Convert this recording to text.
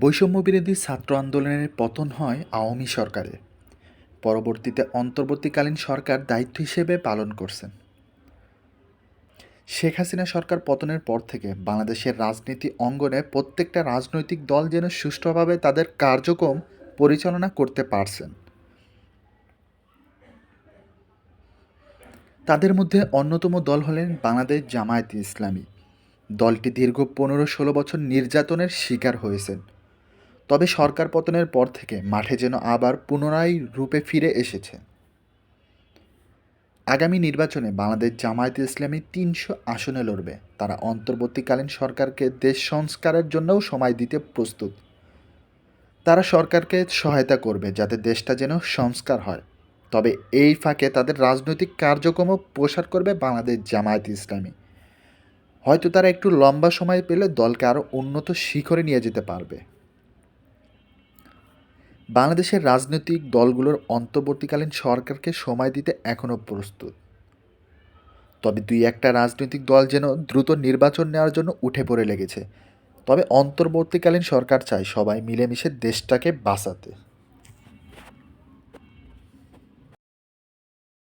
বৈষম্য বিরোধী ছাত্র আন্দোলনের পতন হয় আওয়ামী সরকারে পরবর্তীতে অন্তর্বর্তীকালীন সরকার দায়িত্ব হিসেবে পালন করছেন। শেখ হাসিনা সরকার পতনের পর থেকে বাংলাদেশের রাজনীতি অঙ্গনে প্রত্যেকটা রাজনৈতিক দল যেন সুষ্ঠুভাবে তাদের কার্যক্রম পরিচালনা করতে পারছেন। তাদের মধ্যে অন্যতম দল হলেন বাংলাদেশ জামায়াতে ইসলামী। দলটি দীর্ঘ পনেরো ষোলো বছর নির্যাতনের শিকার হয়েছেন। তবে সরকার পতনের পর থেকে মাঠে যেন আবার পুনরায় রূপে ফিরে এসেছে। আগামী নির্বাচনে বাংলাদেশ জামায়াতে ইসলামী তিনশো আসনে লড়বে। তারা অন্তর্বর্তীকালীন সরকারকে দেশ সংস্কারের জন্যও সময় দিতে প্রস্তুত। তারা সরকারকে সহায়তা করবে যাতে দেশটা যেন সংস্কার হয়। তবে এই ফাঁকে তাদের রাজনৈতিক কার্যক্রমও প্রসার করবে বাংলাদেশ জামায়াত ইসলামী। হয়তো তারা একটু লম্বা সময় পেলে দলকে আরও উন্নত শিখরে নিয়ে যেতে পারবে। বাংলাদেশের রাজনৈতিক দলগুলোর অন্তর্বর্তীকালীন সরকারকে সময় দিতে এখনও প্রস্তুত। তবে দুই একটা রাজনৈতিক দল যেন দ্রুত নির্বাচন নেওয়ার জন্য উঠে পড়ে লেগেছে। তবে অন্তর্বর্তীকালীন সরকার চায় সবাই মিলেমিশে দেশটাকে বাঁচাতে।